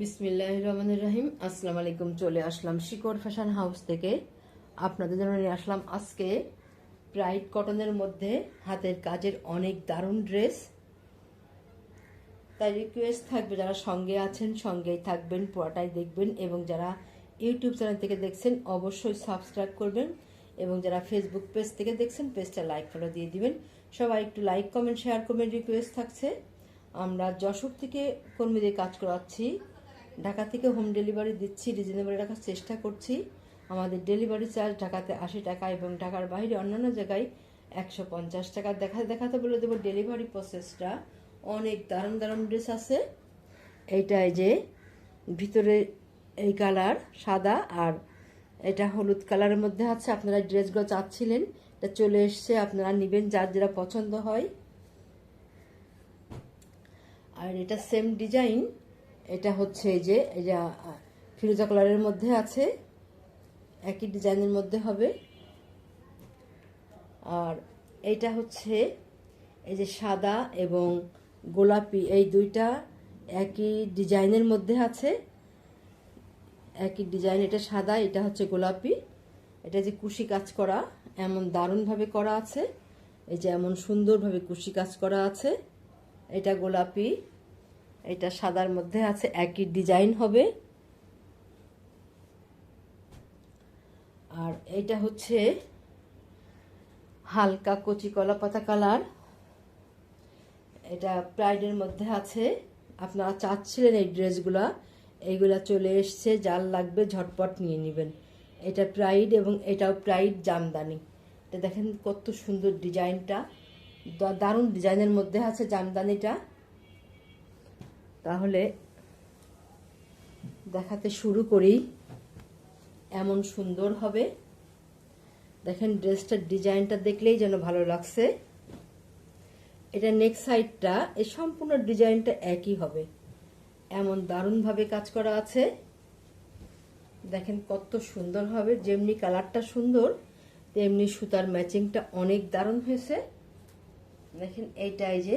বিসমিল্লাহ রহমান রহিম। আসসালামু আলাইকুম, চলে আসলাম শিকড় ফ্যাশন হাউস থেকে। আপনাদের জন্য নিয়ে আসলাম আজকে ব্রাইট কটনের মধ্যে হাতের কাজের অনেক দারুণ ড্রেস তাই রিকোয়েস্ট থাকবে, যারা সঙ্গে আছেন, সঙ্গেই থাকবেন, পুরাটাই দেখবেন এবং যারা ইউটিউব চ্যানেল থেকে দেখছেন, অবশ্যই সাবস্ক্রাইব করবেন এবং যারা ফেসবুক পেজ থেকে দেখছেন পেজটা লাইক ফলো দিয়ে দিবেন। সবাই একটু লাইক কমেন্ট শেয়ার করবেন রিকোয়েস্ট থাকছে। আমরা যশোর থেকে কর্মীদের কাজ করাচ্ছি। ঢাকা থেকে হোম ডেলিভারি দিচ্ছি রিজনেবল রাখার চেষ্টা করছি। আমাদের ডেলিভারি চার্জ ঢাকাতে আশি টাকা এবং ঢাকার বাইরে অন্যান্য জায়গায় একশো পঞ্চাশ টাকা। দেখা, দেখাতে বলে দেবো ডেলিভারি প্রসেসটা অনেক দারুণ দারুণ ড্রেস আছে। এইটাই যে ভিতরে এই কালার সাদা আর এটা হলুদ কালারের মধ্যে আছে। আপনারা ড্রেসগুলো চাচ্ছিলেন, এটা চলে এসছে। আপনারা নেবেন যার যেটা পছন্দ হয়। আর এটা সেম ডিজাইন এটা হচ্ছে এই যে এটা ফিরোজা কালারের মধ্যে আছে, একই ডিজাইনের মধ্যে হবে। আর এইটা হচ্ছে এই যে সাদা এবং গোলাপি, এই দুইটা একই ডিজাইনের মধ্যে আছে। একই ডিজাইন, এটা সাদা, এটা হচ্ছে গোলাপি। এটা যে কুশি কাজ করা, এমন দারুণভাবে করা আছে। এই যে এমন সুন্দরভাবে কুশি কাজ করা আছে। এটা গোলাপি। এটা সাদার মধ্যে আছে, একই ডিজাইন হবে। আর এটা হচ্ছে হালকা কচি কলা পাতা কালার। এটা প্রাইডের মধ্যে আছে। আপনারা চাচ্ছিলেন এই ড্রেসগুলা, এইগুলা চলে এসছে জাল লাগবে ঝটপট নিয়ে নেবেন। এটা প্রাইড এবং এটাও প্রাইড জামদানি। এটা দেখেন কত সুন্দর ডিজাইনটা দারুণ ডিজাইনের মধ্যে আছে জামদানিটা। তাহলে দেখাতে শুরু করি। এমন সুন্দর হবে। দেখেন ড্রেসটার ডিজাইনটা দেখলেই যেন ভালো লাগছে। এটা নেক সাইডটা এই সম্পূর্ণ ডিজাইনটা একই হবে। এমন দারুণভাবে কাজ করা আছে। দেখেন কত সুন্দর হবে, যেমনি কালারটা সুন্দর, তেমনি সুতার ম্যাচিংটা অনেক দারুণ হয়েছে। দেখেন এইটাই যে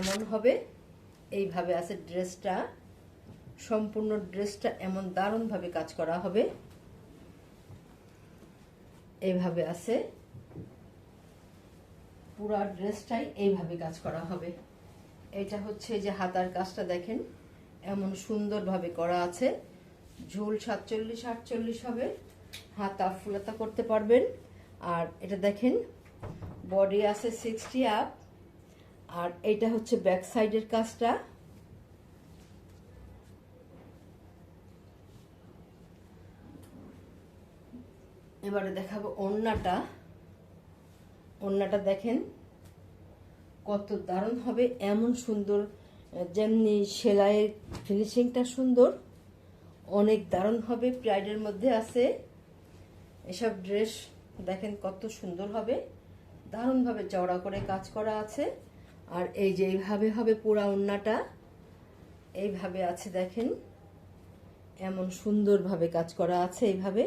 এমন হবে। এইভাবে আছে, ড্রেসটা, সম্পূর্ণ ড্রেসটা এমন দারুণভাবে কাজ করা হবে। এইভাবে আছে, পুরো ড্রেসটাই এইভাবে কাজ করা হবে। এটা হচ্ছে যে হাতার কাজটা দেখেন, এমন সুন্দরভাবে করা আছে। ঝোল সাতচল্লিশ, আটচল্লিশ হবে, হাতা ফুলাতা করতে পারবেন। আর এটা দেখেন, বডি আছে সিক্সটি আপ আর এইটা হচ্ছে ব্যাক সাইডের কাজটা। এবারে দেখাবো ওন্নাটা ওন্নাটা দেখেন, কত দারুণ হবে, এমন সুন্দর, যেমনি সেলাইয়ের ফিনিশিংটা সুন্দর, অনেক দারুণ হবে প্রাইডের মধ্যে আছে। এসব ড্রেস দেখেন কত সুন্দর হবে, দারুণভাবে চওড়া করে কাজ করা আছে। আর এই যে এইভাবে হবে পুরা ওন্নাটা, এইভাবে আছে দেখেন। এমন সুন্দরভাবে কাজ করা আছে এইভাবে।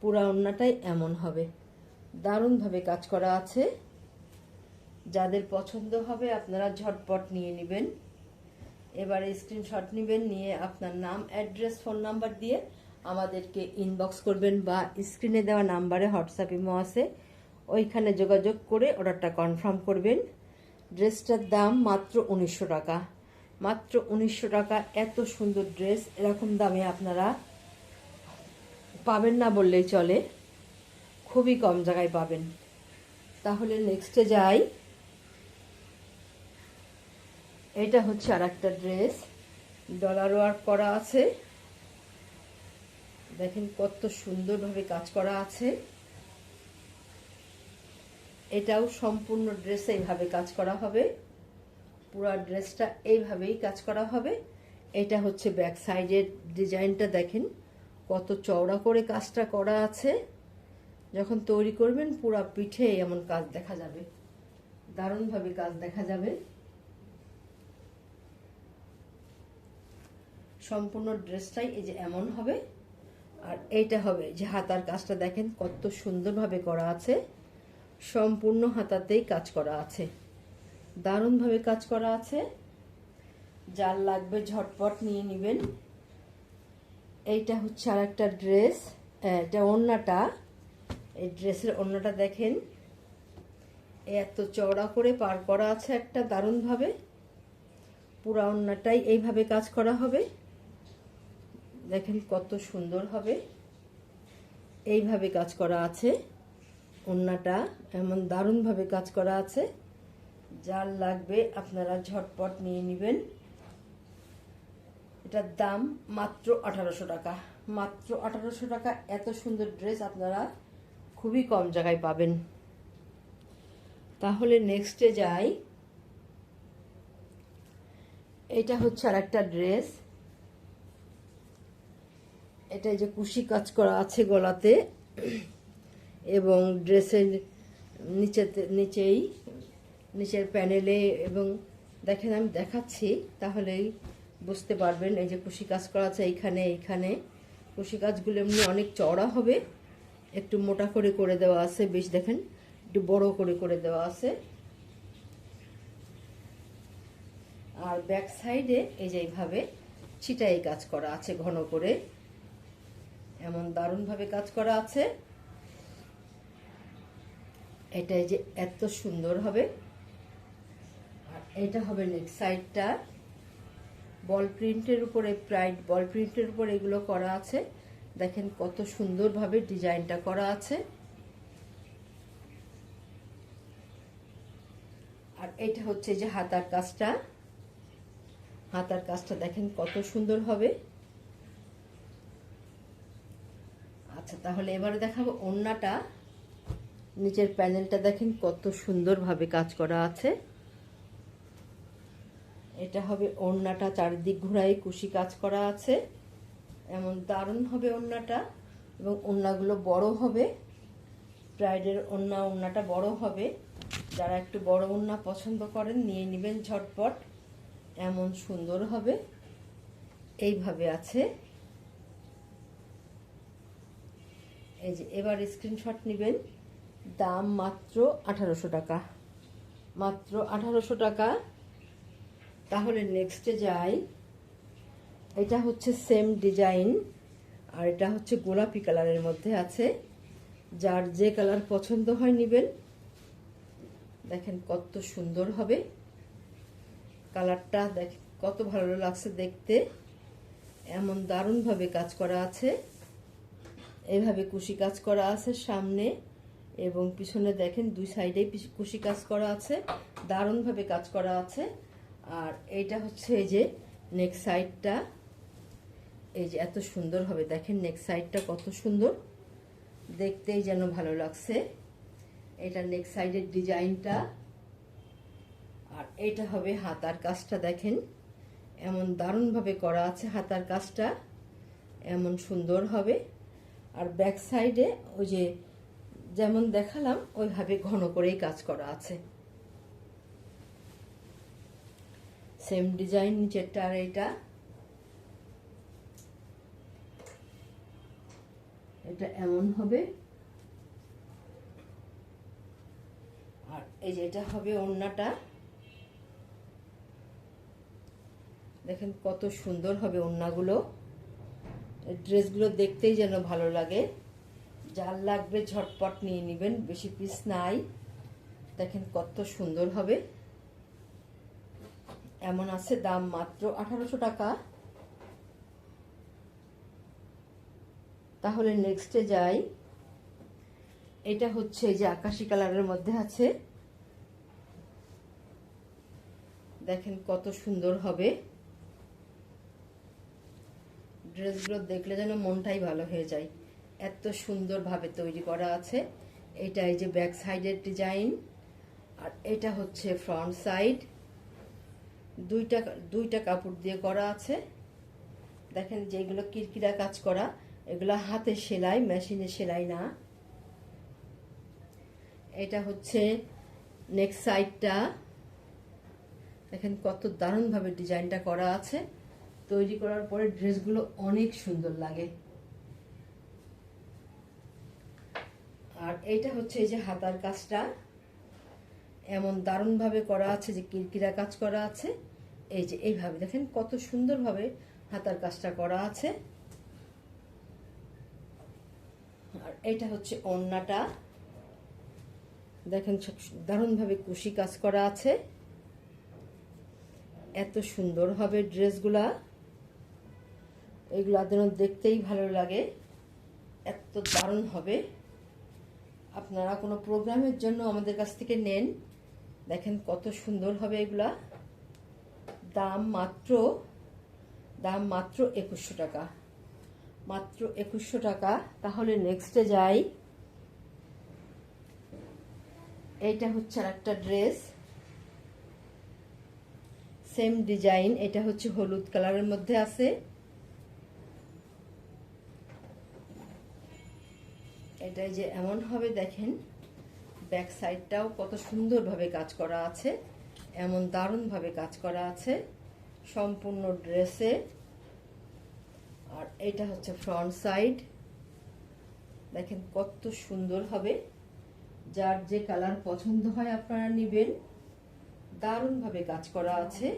পুরা ওন্নাটাই এমন হবে। দারুণভাবে কাজ করা আছে। যাদের পছন্দ হবে আপনারা ঝটপট নিয়ে নেবেন। এবারে স্ক্রিনশট নেবেন, নিয়ে আপনার নাম অ্যাড্রেস ফোন নাম্বার দিয়ে আমাদেরকে ইনবক্স করবেন বা স্ক্রিনে দেওয়া নাম্বারে হোয়াটসঅ্যাপ ইমো আছে। ওইখানে যোগাযোগ করে অর্ডারটা কনফার্ম করবেন। ড্রেসটার দাম মাত্র উনিশশো টাকা। মাত্র উনিশশো টাকা, এত সুন্দর ড্রেস। এরকম দামে আপনারা পাবেন না বললেই চলে। খুবই কম জায়গায় পাবেন। তাহলে নেক্সটে যাই। এটা হচ্ছে আর একটা ড্রেস। ডলার ওয়ার্ক করা আছে। দেখেন কত সুন্দরভাবে কাজ করা আছে। এটাও সম্পূর্ণ ড্রেস এইভাবে কাজ করা হবে। পুরো ড্রেসটা এইভাবেই কাজ করা হবে। এটা হচ্ছে ব্যাক সাইডের ডিজাইনটা দেখেন, কত চওড়া করে কাজটা করা আছে। যখন তৈরি করবেন, পুরো পিঠে এমন কাজ দেখা যাবে। দারুণভাবে কাজ দেখা যাবে। সম্পূর্ণ ড্রেসটাই এই যে এমন হবে। আর এইটা হবে যে হাতার কাজটা দেখেন, কত সুন্দরভাবে করা আছে। সম্পূর্ণ হাতাতেই কাজ করা আছে। দারুণভাবে কাজ করা আছে। যার লাগবে ঝটপট নিয়ে নেবেন। এইটা হচ্ছে আর একটা ড্রেস এটা ওড়নাটা। এই ড্রেসের ওড়নাটা দেখেন। এত চওড়া করে পার করা আছে একটা দারুণভাবে। পুরা ওড়নাটাই এইভাবে কাজ করা হবে। দেখেন কত সুন্দর হবে। এইভাবে কাজ করা আছে। ওড়নাটা এমন দারুণভাবে কাজ করা আছে। যার লাগবে আপনারা ঝটপট নিয়ে নেবেন। এটার দাম মাত্র আঠারোশো টাকা। মাত্র আঠারোশো টাকা, এত সুন্দর ড্রেস আপনারা খুবই কম জায়গায় পাবেন। তাহলে নেক্সটে যাই। এটা হচ্ছে আর একটা ড্রেস। এটা যে কুশি কাজ করা আছে গলাতে। এবং ড্রেসের নিচেতে নিচেই, নিচের প্যানেলে এবং দেখেন আমি দেখাচ্ছি, তাহলেই বুঝতে পারবেন, এই যে কুশি কাজ করা আছে এইখানে এইখানে। কুশি কাজগুলো এমনি অনেক চওড়া হবে, একটু মোটা করে করে দেওয়া আছে, বেশ দেখেন, একটু বড় করে করে দেওয়া আছে। আর ব্যাক সাইডে এই যে এইভাবে ছিটাই কাজ করা আছে, ঘন করে। এমন দারুণভাবে কাজ করা আছে। এটাই যে এত সুন্দর হবে। আর এটা হবে নেক্সট সাইডটা। বল প্রিন্টের উপরে প্রাইড বল প্রিন্টের উপরে এগুলো করা আছে। দেখেন কত সুন্দরভাবে ডিজাইনটা করা আছে। আর এটা হচ্ছে যে হাতার কাজটা। হাতার কাজটা দেখেন কত সুন্দর হবে। আচ্ছা তাহলে এবারে দেখাবো ওড়নাটা। নিচের প্যানেলটা দেখেন কত সুন্দরভাবে কাজ করা আছে। এটা হবে ওড়নাটা, চারিদিক ঘোরায় কুশি কাজ করা আছে। এমন দারুণ হবে ওড়নাটা এবং ওড়নাগুলো বড় হবে। ব্রাইডের ওড়না, ওড়নাটা বড় হবে। যারা একটু বড় ওড়না পছন্দ করেন, নিয়ে নেবেন ঝটপট। এমন সুন্দর হবে। এইভাবে আছে। এই যে এবার স্ক্রিনশট নেবেন। দাম মাত্র আঠারোশো টাকা। মাত্র আঠারোশো টাকা। তাহলে নেক্সটে যাই। এটা হচ্ছে সেম ডিজাইন আর এটা হচ্ছে গোলাপি কালারের মধ্যে আছে। যার যে কালার পছন্দ হয় নেবেন। দেখেন কত সুন্দর হবে। কালারটা দেখ, কত ভালো লাগছে দেখতে। এমন দারুণভাবে কাজ করা আছে। এভাবে কুশি কাজ করা আছে সামনে। এবং পিছনে দেখেন দুই সাইডে কুশি কাজ করা আছে, দারুণভাবে কাজ করা আছে। আর এইটা হচ্ছে এই যে নেক সাইডটা এই যে এত সুন্দর হবে, দেখেন নেক সাইডটা কত সুন্দর। দেখতেই যেন ভালো লাগছে। এটা নেক সাইডের ডিজাইনটা আর এটা হবে হাতার কাজটা, দেখেন। এমন দারুণভাবে করা আছে হাতার কাজটা। এমন সুন্দর হবে। আর ব্যাক সাইডে ওই যে যেমন দেখালাম, ওইভাবে ঘন করেই কাজ করা আছে। সেম ডিজাইন নিচেরটা আর এটা এটা এমন হবে। আর এই যে এটা হবে ওড়নাটা। দেখেন কত সুন্দর হবে ওড়নাগুলো। ড্রেসগুলো দেখতেই যেন ভালো লাগে। যার লাগবে, ঝটপট নিয়ে নেবেন, বেশি পিস নাই। দেখেন কত সুন্দর হবে। এমন আছে, দাম মাত্র আঠারোশো টাকা। তাহলে নেক্সটে যাই। এটা হচ্ছে যে আকাশি কালারের মধ্যে আছে। দেখেন কত সুন্দর হবে। ড্রেসগুলো দেখলে যেন মনটাই ভালো হয়ে যায়। এত সুন্দরভাবে তৈরি করা আছে। এটা এই যে ব্যাক সাইডের ডিজাইন আর এটা হচ্ছে ফ্রন্ট সাইড দুইটা দুইটা কাপড় দিয়ে করা আছে। দেখেন যেগুলো কিরকিরা কাজ করা। এগুলো হাতে সেলাই মেশিনে সেলাই না। এটা হচ্ছে নেক্সট সাইডটা দেখেন কত দারুণভাবে ডিজাইনটা করা আছে। তৈরি করার পরে ড্রেসগুলো অনেক সুন্দর লাগে। আর এইটা হচ্ছে এই যে হাতার কাজটা। এমন দারুণভাবে করা আছে যে কিরকিরা কাজ করা আছে। এই যে এইভাবে দেখেন কত সুন্দরভাবে হাতার কাজটা করা আছে। আর এটা হচ্ছে ওড়নাটা দেখেন দারুণভাবে কুশি কাজ করা আছে। এত সুন্দর হবে ড্রেসগুলা। এগুলো যেন দেখতেই ভালো লাগে। এত দারুণ হবে। আপনারা কোনো প্রোগ্রামের জন্য আমাদের কাছ থেকে নেন। দেখেন কত সুন্দর হবে এগুলা। দাম মাত্র দাম মাত্র একুশশো টাকা। মাত্র একুশশো টাকা। তাহলে নেক্সটে যাই। এইটা হচ্ছে আর একটা ড্রেস সেম ডিজাইন এটা হচ্ছে হলুদ কালারের মধ্যে আছে। এটাই যে এমন হবে, দেখেন ব্যাক সাইডটাও কত সুন্দরভাবে কাজ করা আছে, এমন দারুণভাবে কাজ করা আছে, সম্পূর্ণ ড্রেসে। আর এটা হচ্ছে ফ্রন্ট সাইড দেখেন কত সুন্দর হবে, যার যে কালার পছন্দ হয় আপনারা নেবেন। দারুণভাবে কাজ করা আছে।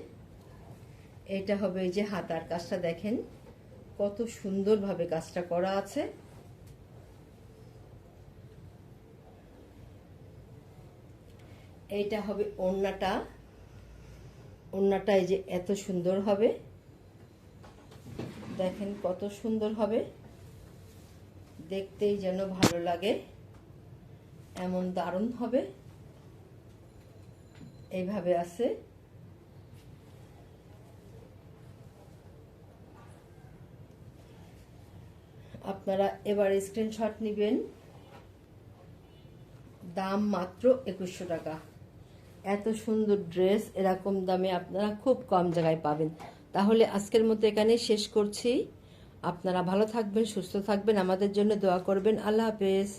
এটা হবে যে হাতার কাজটা, দেখেন, কত সুন্দরভাবে কাজটা করা আছে। এইটা হবে ওড়নাটা। ওড়নাটা এই যে এত সুন্দর হবে। দেখেন কত সুন্দর হবে। দেখতেই যেন ভালো লাগে। এমন দারুণ হবে। এইভাবে আছে। আপনারা এবার স্ক্রিনশট নেবেন। দাম মাত্র একুশশো টাকা। এত সুন্দর ড্রেস এরকম দামে আপনারা খুব কম জায়গায় পাবেন। তাহলে আজকের মতো এখানে শেষ করছি। আপনারা ভালো থাকবেন, সুস্থ থাকবেন। আমাদের জন্য দোয়া করবেন। আল্লাহ হাফেজ।